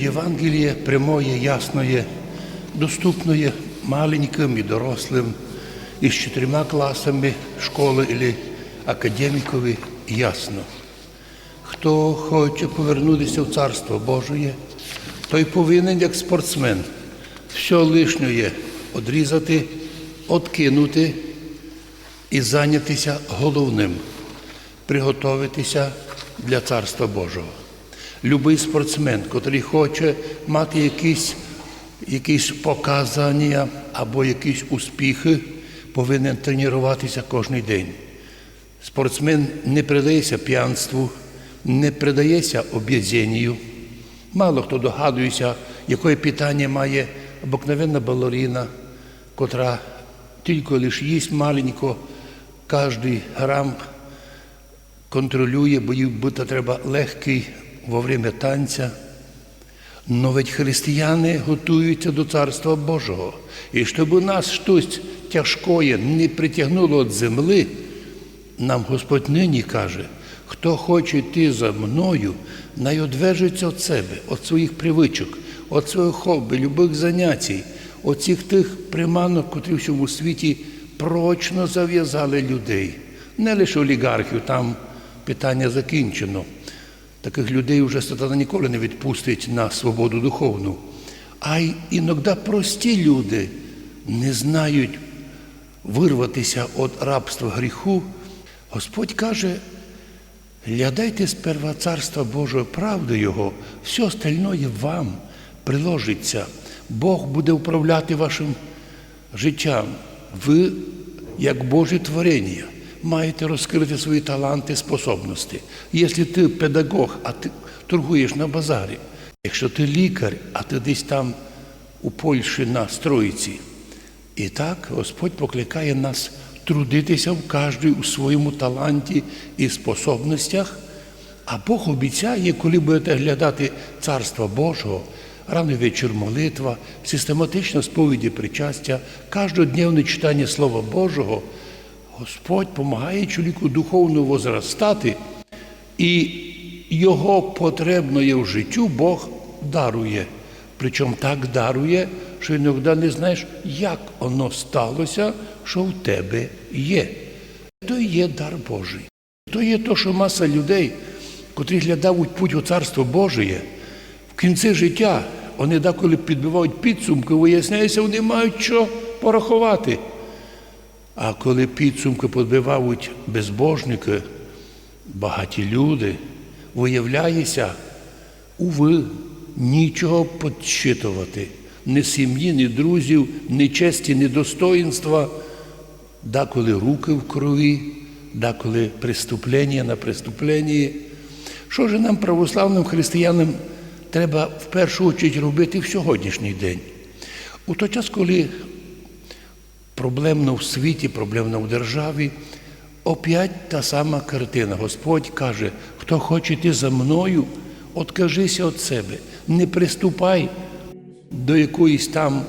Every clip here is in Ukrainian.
Євангеліє прямое, ясное, доступное маленьким і дорослим, із чотирма класами школи або академікові ясно. Хто хоче повернутися в Царство Божє, той повинен, як спортсмен, все лишнє одрізати, откинути і зайнятися головним приготуватися для Царства Божого. Любий спортсмен, котрий хоче мати якісь, якісь показання або якісь успіхи, повинен тренуватися кожен день. Спортсмен не предається п'янству, не предається об'єднанню. Мало хто догадується, яке питання має обикновенна балерина, котра тільки лише їсть маленько, кожний грам контролює, бо їй треба легкий во время танця. Но ведь християни готуються до Царства Божого. І щоб у нас щось тяжкое не притягнуло від земли, нам Господь нині каже, хто хоче йти за мною, най одвежиться від себе, від своїх привичок, від свого хобі, любих занятій, від цих тих приманок, котрі в цьому світі прочно зав'язали людей. Не лише олігархів, там питання закінчено. Таких людей вже сатана ніколи не відпустить на свободу духовну. А й іноді прості люди не знають вирватися від рабства гріху. Господь каже, глядайте сперва царства Божого, правду Його, все остальное вам приложиться. Бог буде управляти вашим життям. Ви, як Божі творення, маєте розкрити свої таланти, способності. Якщо ти педагог, а ти торгуєш на базарі, якщо ти лікар, а ти десь там у Польщі на стройці. І так Господь покликає нас трудитися в кожній у своєму таланті і способностях. А Бог обіцяє, коли будете глядати Царства Божого, рано вечір молитва, систематична сповіді причастя, кожнодневне читання Слова Божого, Господь допомагає чоловіку духовно возростати, і його потребної в життю Бог дарує. Причому так дарує, що іноді не знаєш, як воно сталося, що в тебе є. То є дар Божий. То є то, що маса людей, котрі глядають путь у Царство Божє, в кінці життя вони деколи підбивають підсумки, виясняється, вони мають що порахувати. А коли підсумки підбивають безбожники, багаті люди, виявляється, уви, нічого підсчитувати. Ні сім'ї, ні друзів, ні честі, ні достоїнства, деколи руки в крові, деколи преступлення на преступленні. Що ж нам, православним християнам, треба в першу чергу робити в сьогоднішній день? У той час, коли проблемно в світі, проблемно в державі, опять та сама картина. Господь каже, хто хоче йти за мною, откажися від себе, не приступай до якоїсь там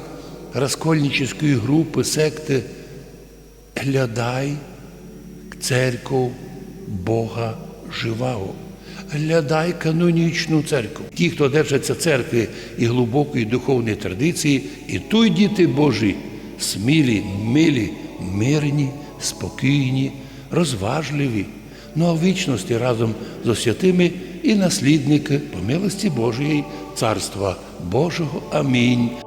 розкольническої групи, секти. Глядай церкву Бога живого. Глядай канонічну церкву. Ті, хто держаться церкви і глибокої духовної традиції, і той діти Божі, смілі, милі, мирні, спокійні, розважливі, ну а в вічності разом з святими і наслідники по милості Божої Царства Божого. Амінь.